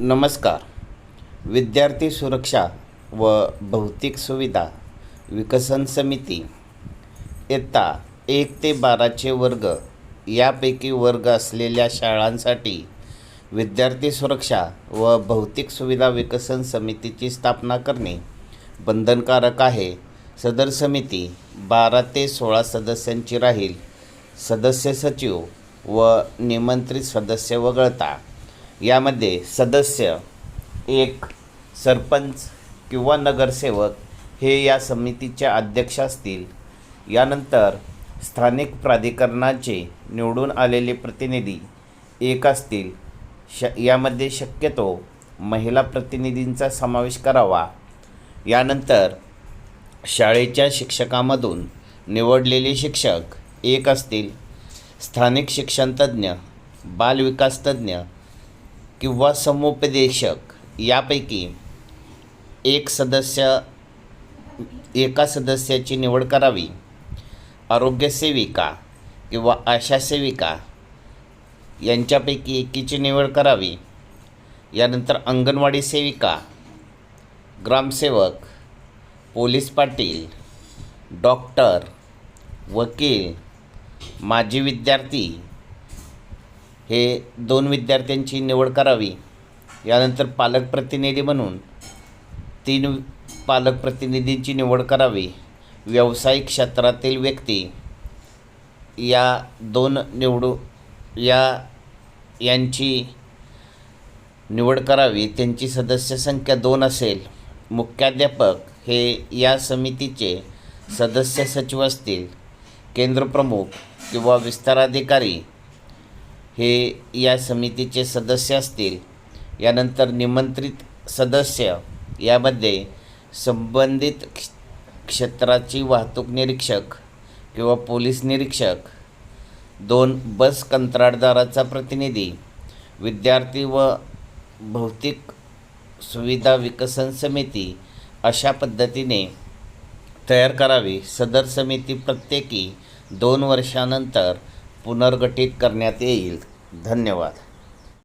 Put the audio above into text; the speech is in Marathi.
नमस्कार. विद्यार्थी सुरक्षा व भौतिक सुविधा विकसन समिती. इयत्ता एक ते बाराचे वर्ग यापैकी वर्ग असलेल्या शाळांसाठी विद्यार्थी सुरक्षा व भौतिक सुविधा विकसन समितीची स्थापना करणे बंधनकारक आहे. सदर समिती बारा ते सोळा सदस्यांची राहील. सदस्य सचिव व निमंत्रित सदस्य वगळता यामध्ये सदस्य एक सरपंच किंवा नगरसेवक हे या समितीचे अध्यक्ष असतील. यानंतर स्थानिक प्राधिकरणाचे निवडून आलेले प्रतिनिधी एक असतील. श यामध्ये शक्यतो महिला प्रतिनिधींचा समावेश करावा. यानंतर शाळेच्या शिक्षकामधून निवडलेले शिक्षक एक असतील. स्थानिक शिक्षणतज्ज्ञ बालविकासतज्ज्ञ किंवा समुपदेशक यापैकी एक सदस्य एका सदस्याची निवड करावी. आरोग्यसेविका किंवा आशा सेविका यांच्यापैकी एकीची निवड करावी. यानंतर अंगणवाडी सेविका ग्रामसेवक पोलीस पाटील डॉक्टर वकील माजी विद्यार्थी हे दोन विद्यार्थ्यांची निवड करावी. यानंतर पालक प्रतिनिधी म्हणून तीन पालक प्रतिनिधींची निवड करावी. व्यावसायिक क्षेत्रातील व्यक्ती या दोन निवडू या यांची निवड करावी. त्यांची सदस्य संख्या दोन असेल. मुख्याध्यापक हे या समितीचे सदस्य सचिव असतील. केंद्रप्रमुख किंवा विस्ताराधिकारी हे या समितीचे सदस्य असतील. यानंतर निमंत्रित सदस्य. यामध्ये संबंधित क्ष क्षेत्राची वाहतूक निरीक्षक किंवा पोलीस निरीक्षक दोन बस कंत्राटदाराचा प्रतिनिधी विद्यार्थी व भौतिक सुविधा विकसन समिती अशा पद्धतीने तयार करावी. सदर समिती प्रत्येकी दोन वर्षानंतर पुनर्गठित करण्यात येईल. धन्यवाद.